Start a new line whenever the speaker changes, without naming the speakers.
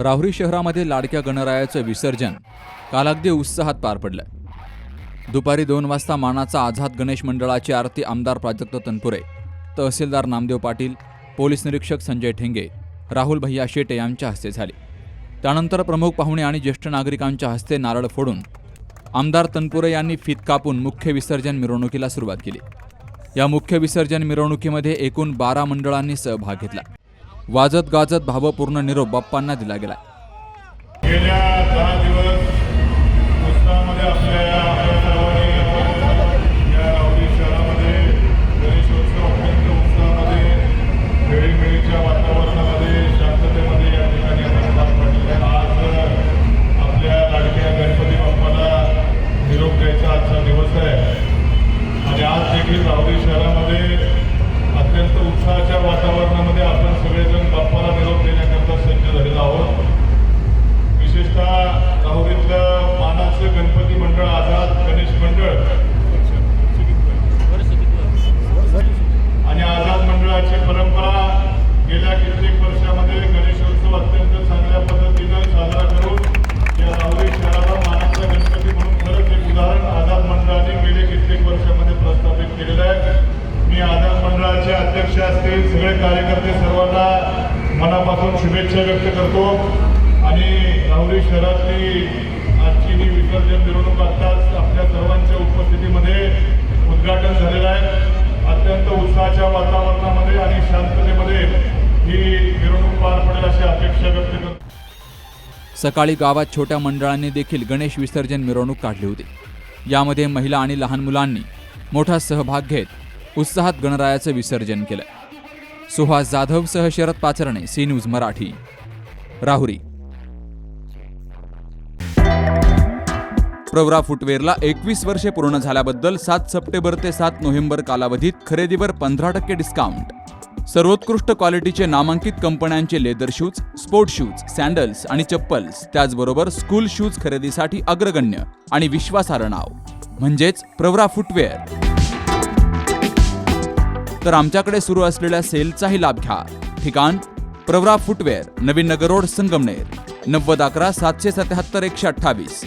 राहुरी शहरामध्ये लाडक्या गणरायाचं विसर्जन काल अगदी उत्साहात पार पडलं दुपारी दोन वाजता मानाचा आझाद गणेश मंडळाची आरती आमदार प्राजक्त तनपुरे तहसीलदार नामदेव पाटील पोलीस निरीक्षक संजय ठेंगे राहुल भैया शेटे यांच्या हस्ते झाली. त्यानंतर प्रमुख पाहुणे आणि ज्येष्ठ नागरिकांच्या हस्ते नारळ फोडून आमदार तनपुरे यांनी फीत कापून मुख्य विसर्जन मिरवणुकीला सुरुवात केली. या मुख्य विसर्जन मिरवणुकीमध्ये एकूण बारा मंडळांनी सहभाग घेतला. वाजत गाजत भावपूर्ण निरोप बाप्पांना दिला गेला.
गेल्या दहा दिवस उत्सवामध्ये आपल्या शहरामध्ये अत्यंत उत्साहाच्या अध्यक्ष असतील सगळे कार्यकर्ते सर्वांना मनापासून शुभेच्छा व्यक्त करतो. आणि राहुरी शहरातली आजची ही विसर्जन मिरवणूक आत्ताच आपल्या सर्वांच्या उपस्थितीमध्ये उद्घाटन झालेलं आहे. अत्यंत उत्साहाच्या वातावरणामध्ये आणि शांततेमध्ये ही मिरवणूक पार पडेल अशी अपेक्षा व्यक्त करतो.
सकाळी गावात छोट्या मंडळांनी देखील गणेश विसर्जन मिरवणूक काढली होती. यामध्ये महिला आणि लहान मुलांनी मोठा सहभाग घेत उत्साहात गणरायाचं विसर्जन केलं. सुहास जाधवसह शरद पाचरणे सी न्यूज मराठी. राहुरी. प्रवरा फुटवेअरला एकवीस वर्षे पूर्ण झाल्याबद्दल सात सप्टेंबर ते सात नोव्हेंबर कालावधीत खरेदीवर पंधरा टक्के डिस्काउंट सर्वोत्कृष्ट क्वालिटीचे नामांकित कंपन्यांचे leather shoes sport shoes sandals आणि चप्पल्स. त्याचबरोबर स्कूल शूज खरेदीसाठी अग्रगण्य आणि विश्वासार्ह नाव. म्हणजेच प्रवरा फुटवेअर. तर आमच्याकडे सुरू असलेल्या सेलचाही लाभ घ्या. ठिकाण प्रवरा फुटवेअर नवीन नगर रोड संगमनेर. नव्वद अकरा सातशे सत्याहत्तर एकशे अठ्ठावीस.